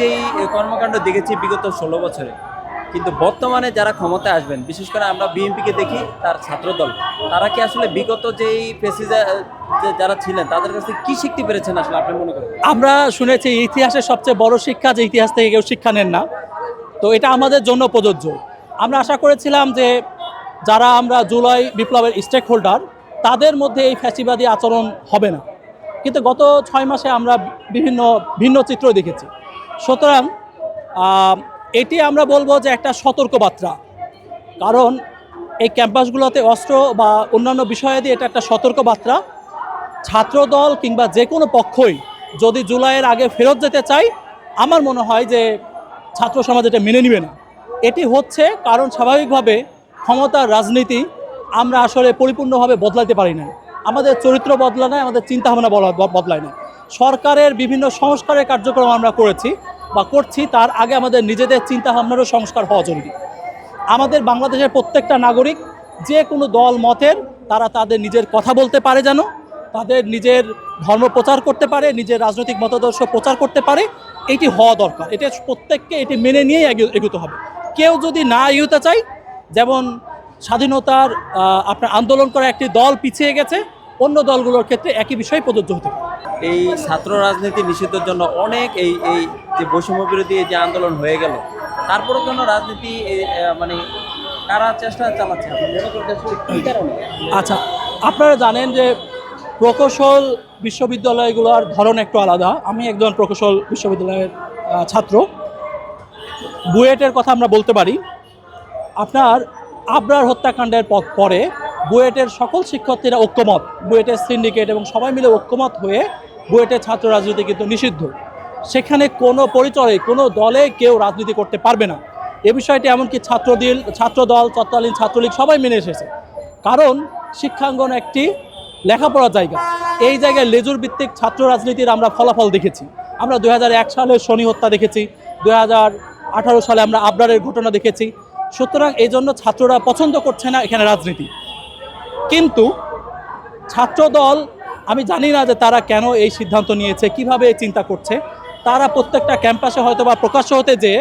যেই কর্মকাণ্ড দেখেছি বিগত ষোলো বছরে। কিন্তু বর্তমানে যারা ক্ষমতায় আসবেন, বিশেষ করে আমরা বিএনপিকে দেখি, তার ছাত্রদল, তারা কি আসলে বিগত যেই প্রেসিডেন্ট যারা ছিলেন, তাদের কাছে কি শিখতে পেরেছেন আসলে আপনি মনে করেন? আমরা শুনেছি ইতিহাসের সবচেয়ে বড় শিক্ষা যে ইতিহাস থেকে কেউ শিক্ষা নেন না। তো এটা আমাদের জন্য প্রযোজ্য। আমরা আশা করেছিলাম যে যারা আমরা জুলাই বিপ্লবের স্টেক হোল্ডার তাদের মধ্যে এই ফ্যাসিবাদী আচরণ হবে না। কিন্তু গত ছয় মাসে আমরা বিভিন্ন ভিন্ন চিত্র দেখেছি। সুতরাং এটি আমরা বলব যে একটা সতর্কবার্তা। কারণ এই ক্যাম্পাসগুলোতে অস্ত্র বা অন্যান্য বিষয়াদি এটা একটা সতর্কবার্তা। ছাত্রদল কিংবা যে কোনো পক্ষই যদি জুলাইয়ের আগে ফেরত যেতে চাই আমার মনে হয় যে ছাত্র সমাজ এটা মেনে নেবে না। এটি হচ্ছে কারণ স্বাভাবিকভাবে ক্ষমতার রাজনীতি আমরা আসলে পরিপূর্ণভাবে বদলাতে পারি না আমাদের চরিত্র বদলা না আমাদের চিন্তাভাবনা বদলায় না সরকারের বিভিন্ন সংস্কারের কার্যক্রম আমরা করেছি। বা করছি, তার আগে আমাদের নিজেদের চিন্তাভাবনারও সংস্কার হওয়া জরুরি। আমাদের বাংলাদেশের প্রত্যেকটা নাগরিক, যে কোনো দল, মতের, তারা তাদের নিজের কথা বলতে পারে যেন, তাদের নিজের ধর্ম প্রচার করতে পারে, নিজের রাজনৈতিক মতাদর্শ প্রচার করতে পারে, এটি হওয়া দরকার। এটা প্রত্যেককে এটি মেনে নিয়েই এগোতে হবে। কেউ যদি না এগোতে চায়, যেমন স্বাধীনতার আপনার আন্দোলন করা একটি দল পিছিয়ে গেছে, অন্য দলগুলোর ক্ষেত্রে একই বিষয় প্রযোজ্য হতে পারে। এই ছাত্র রাজনীতি নিষিদ্ধের জন্য অনেক এই এই যে বৈষম্য বিরোধী যে আন্দোলন হয়ে গেল তারপরেও জন্য রাজনীতি মানে কারা চেষ্টা চালাচ্ছে? আচ্ছা আপনারা জানেন যে প্রকৌশল বিশ্ববিদ্যালয়গুলোর ধরন একটু আলাদা। আমি একজন প্রকৌশল বিশ্ববিদ্যালয়ের ছাত্র। বুয়েটের কথা আমরা বলতে পারি। আপনার আবরার হত্যাকাণ্ডের পরে বুয়েটের সকল শিক্ষার্থীরা ঐক্যমত। বুয়েটের সিন্ডিকেট এবং সবাই মিলে ঐক্যমত হয়ে বুয়েটের ছাত্র রাজনীতি কিন্তু নিষিদ্ধ। সেখানে কোনো পরিচয়ে, কোনো দলে কেউ রাজনীতি করতে পারবে না। এ বিষয়টি এমনকি ছাত্রদল ছাত্রদল, তৎকালীন ছাত্রলীগ সবাই মেনে এসেছে। কারণ শিক্ষাঙ্গন একটি লেখাপড়ার জায়গা। এই জায়গায় লেজুর ভিত্তিক ছাত্র রাজনীতির আমরা ফলাফল দেখেছি। আমরা দু হাজার এক সালে শনি হত্যা দেখেছি দু হাজার আঠারো সালে আমরা আবরারের ঘটনা দেখেছি। সুতরাং এই জন্য ছাত্ররা পছন্দ করছে না এখানে রাজনীতি। কিন্তু ছাত্রদল, আমি জানি না যে তারা কেন এই সিদ্ধান্ত নিয়েছে, কীভাবে চিন্তা করছে। তারা প্রত্যেকটা ক্যাম্পাসে হয়তো বা প্রকাশ্য হতে যে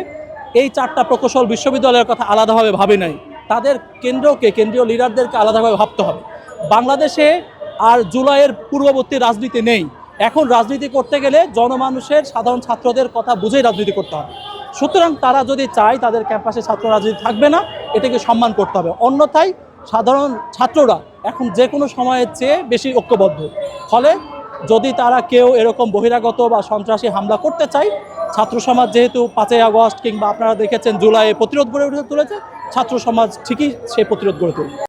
এই চারটা প্রকৌশল বিশ্ববিদ্যালয়ের কথা আলাদাভাবে ভাবে নাই। তাদের কেন্দ্রকে, কেন্দ্রীয় লিডারদেরকে আলাদাভাবে ভাবতে হবে। বাংলাদেশে আর জুলাইয়ের পূর্ববর্তী রাজনীতি নেই। এখন রাজনীতি করতে গেলে জনমানুষের সাধারণ ছাত্রদের কথা বুঝেই রাজনীতি করতে হবে। সুতরাং তারা যদি চায় তাদের ক্যাম্পাসে ছাত্র রাজনীতি থাকবে না, এটাকে সম্মান করতে হবে। অন্যথায় সাধারণ ছাত্ররা এখন যে কোনো সময়ের চেয়ে বেশি ঐক্যবদ্ধ। ফলে যদি তারা কেউ এরকম বহিরাগত বা সন্ত্রাসী হামলা করতে চায়, ছাত্র সমাজ যেহেতু পাঁচই আগস্ট কিংবা আপনারা দেখেছেন জুলাইয়ে প্রতিরোধ গড়ে তুলেছে, ছাত্র সমাজ ঠিকই সে প্রতিরোধ গড়ে তুলবে।